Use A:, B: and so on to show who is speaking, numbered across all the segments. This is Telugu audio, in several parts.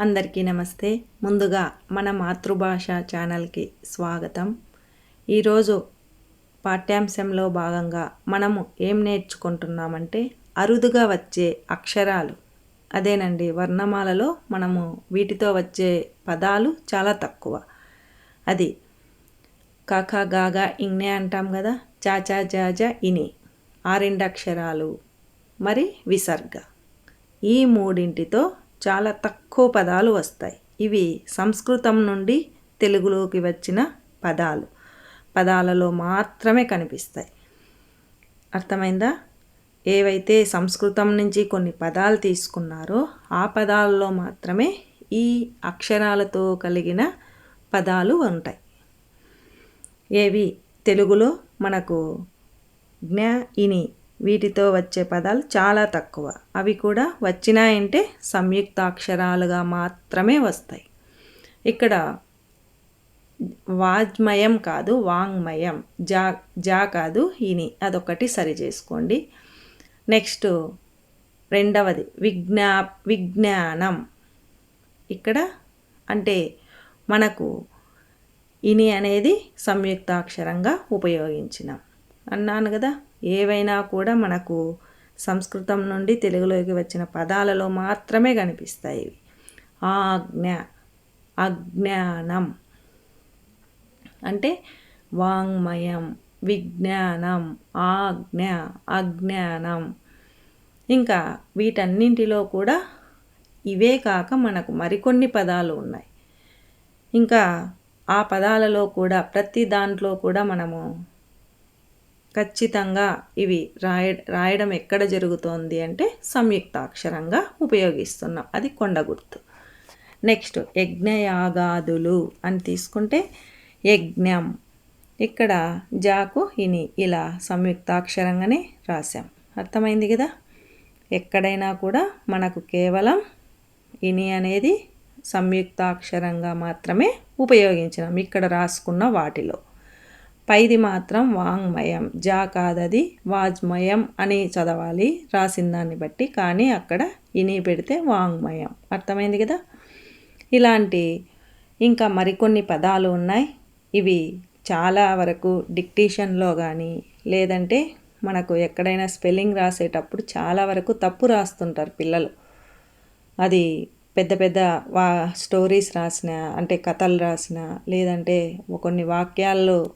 A: అందరికీ నమస్తే. ముందుగా మన మాతృభాష ఛానల్కి స్వాగతం. ఈరోజు పాఠ్యాంశంలో భాగంగా మనము ఏం నేర్చుకుంటున్నామంటే అరుదుగా వచ్చే అక్షరాలు. అదేనండి వర్ణమాలలో మనము వీటితో వచ్చే పదాలు చాలా తక్కువ. అది కాకా గాగా ఇంగ్నే అంటాం కదా? చాచా జాజా ఇని. ఆ రెండు అక్షరాలు మరి విసర్గ. ఈ మూడింటితో చాలా తక్కువ పదాలు వస్తాయి. ఇవి సంస్కృతం నుండి తెలుగులోకి వచ్చిన పదాలు. పదాలలో మాత్రమే కనిపిస్తాయి. అర్థమైందా? ఏవైతే సంస్కృతం నుంచి కొన్ని పదాలు తీసుకున్నారో ఆ పదాలలో మాత్రమే ఈ అక్షరాలతో కలిగిన పదాలు ఉంటాయి. ఏవి? తెలుగులో మనకు జ్ఞ ఇని వీటితో వచ్చే పదాలు చాలా తక్కువ. అవి కూడా వచ్చినాయంటే సంయుక్తాక్షరాలుగా మాత్రమే వస్తాయి. ఇక్కడ వాజ్మయం కాదు వాంగ్మయం. జా జా కాదు ఇని అదొకటి సరి చేసుకోండి. నెక్స్ట్ రెండవది విజ్ఞా విజ్ఞానం. ఇక్కడ అంటే మనకు ఇని అనేది సంయుక్తాక్షరంగా ఉపయోగించినాం. అన్నాను కదా. ఏవైనా కూడా మనకు సంస్కృతం నుండి తెలుగులోకి వచ్చిన పదాలలో మాత్రమే కనిపిస్తాయి. ఇవి ఆజ్ఞ అజ్ఞానం. అంటే వాంగ్మయం విజ్ఞానం ఆజ్ఞ అజ్ఞానం. ఇంకా వీటన్నింటిలో కూడా ఇవే కాక మనకు మరికొన్ని పదాలు ఉన్నాయి. ఇంకా ఆ పదాలలో కూడా ప్రతి దాంట్లో కూడా మనము ఖచ్చితంగా ఇవి రాయ రాయడం ఎక్కడ జరుగుతోంది అంటే సంయుక్తాక్షరంగా ఉపయోగిస్తున్నాం. అది కొండ గుర్తు. నెక్స్ట్ యజ్ఞయాగాదులు అని తీసుకుంటే యజ్ఞం. ఇక్కడ జాకు ఇని ఇలా సంయుక్తాక్షరంగానే రాసాం అర్థమైంది కదా? ఎక్కడైనా కూడా మనకు కేవలం ఇని అనేది సంయుక్తాక్షరంగా మాత్రమే ఉపయోగించినాం. ఇక్కడ రాసుకున్న వాటిలో. పైది మాత్రం వాంగ్మయం జా కాదది వాజ్మయం అని చదవాలి రాసిన దాన్ని బట్టి కానీ అక్కడ ఇని పెడితే వాంగ్మయం. అర్థమైంది కదా? ఇలాంటి ఇంకా మరికొన్ని పదాలు ఉన్నాయి. ఇవి చాలా వరకు డిక్టేషన్లో కానీ లేదంటే మనకు ఎక్కడైనా స్పెల్లింగ్ రాసేటప్పుడు చాలా వరకు తప్పు రాస్తుంటారు పిల్లలు. అది పెద్ద పెద్ద వా స్టోరీస్ రాసిన అంటే కథలు రాసిన లేదంటే కొన్ని వాక్యాల్లో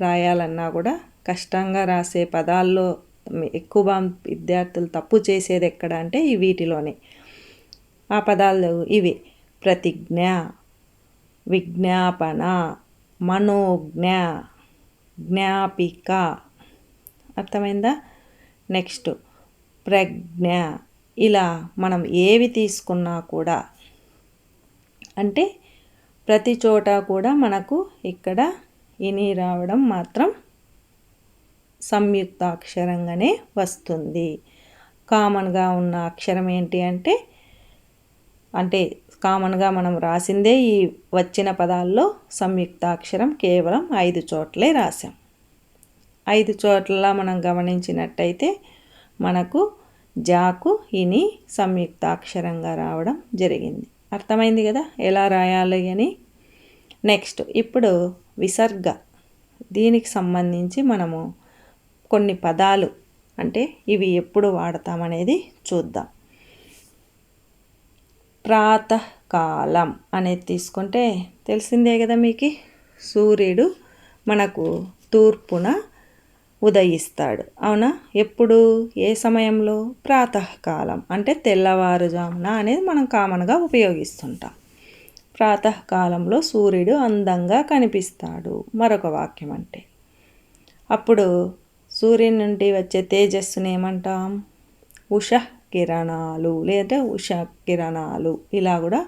A: రాయాలన్నా కూడా కష్టంగా రాసే పదాల్లో ఎక్కువ విద్యార్థులు తప్పు చేసేది ఎక్కడ అంటే ఈ వీటిలోనే. ఆ పదాలు ఇవి. ప్రతిజ్ఞ విజ్ఞాపన మనోజ్ఞ జ్ఞాపిక. అర్థమైందా? నెక్స్ట్. ప్రజ్ఞ. ఇలా మనం ఏవి తీసుకున్నా కూడా అంటే ప్రతి చోట కూడా మనకు ఇక్కడ ఇని రావడం మాత్రం సంయుక్తాక్షరంగానే వస్తుంది. కామన్గా ఉన్న అక్షరం ఏంటి అంటే అంటే కామన్గా మనం రాసిందే ఈ వచ్చిన పదాల్లో సంయుక్తాక్షరం కేవలం ఐదు చోట్లే రాసాం ఐదు చోట్ల మనం గమనించినట్టయితే మనకు జాకు ఇని సంయుక్తాక్షరంగా రావడం జరిగింది. అర్థమైంది కదా? ఎలా రాయాలి అని? నెక్స్ట్ ఇప్పుడు విసర్గ. దీనికి సంబంధించి మనము కొన్ని పదాలు అంటే ఇవి ఎప్పుడు వాడతామనేది చూద్దాం. ప్రాతకాలం అనేది తీసుకుంటే తెలిసిందే కదా మీకు? సూర్యుడు మనకు తూర్పున ఉదయిస్తాడు. అవునా? ఎప్పుడు? ఏ సమయంలో? ప్రాతకాలం అంటే తెల్లవారుజామున అనేది మనం కామన్గా ఉపయోగిస్తుంటాం. ప్రాతకాలంలో సూర్యుడు అందంగా కనిపిస్తాడు. మరొక వాక్యం అంటే అప్పుడు సూర్యుని నుండి వచ్చే తేజస్సుని ఏమంటాం? ఉష కిరణాలు లేదా ఉష కిరణాలు. ఇలా కూడా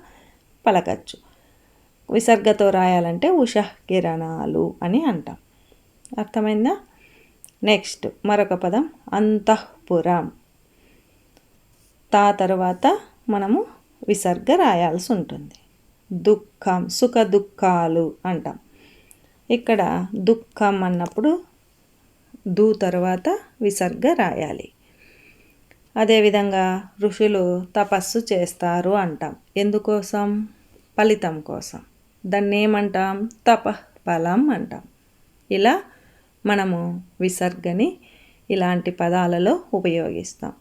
A: పలకచ్చు. విసర్గతో రాయాలంటే ఉష కిరణాలు అని అంటాం. అర్థమైందా? నెక్స్ట్ మరొక పదం అంతఃపురం. తా తర్వాత మనము విసర్గ రాయాల్సి ఉంటుంది. దుఃఖం సుఖ దుఃఖాలు అంటాం. ఇక్కడ దుఃఖం అన్నప్పుడు దు తర్వాత విసర్గ రాయాలి. అదేవిధంగా ఋషులు తపస్సు చేస్తారు అంటాం. ఎందుకోసం? ఫలితం కోసం. దాన్ని ఏమంటాం? తప ఫలం అంటాం. ఇలా మనము విసర్గని ఇలాంటి పదాలలో ఉపయోగిస్తాం.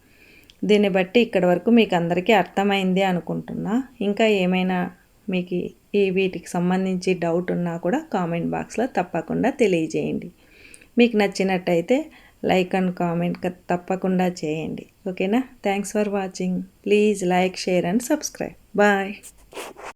A: దీన్ని బట్టి ఇక్కడి వరకు మీకు అందరికీ అర్థమైంది అనుకుంటున్నా. ఇంకా ఏమైనా మీకు ఈ వీటికి సంబంధించి డౌట్ ఉన్నా కూడా కామెంట్ బాక్స్లో తప్పకుండా తెలియజేయండి. మీకు నచ్చినట్టయితే లైక్ అండ్ కామెంట్ తప్పకుండా చేయండి. ఓకేనా thanks for watching please like share and subscribe bye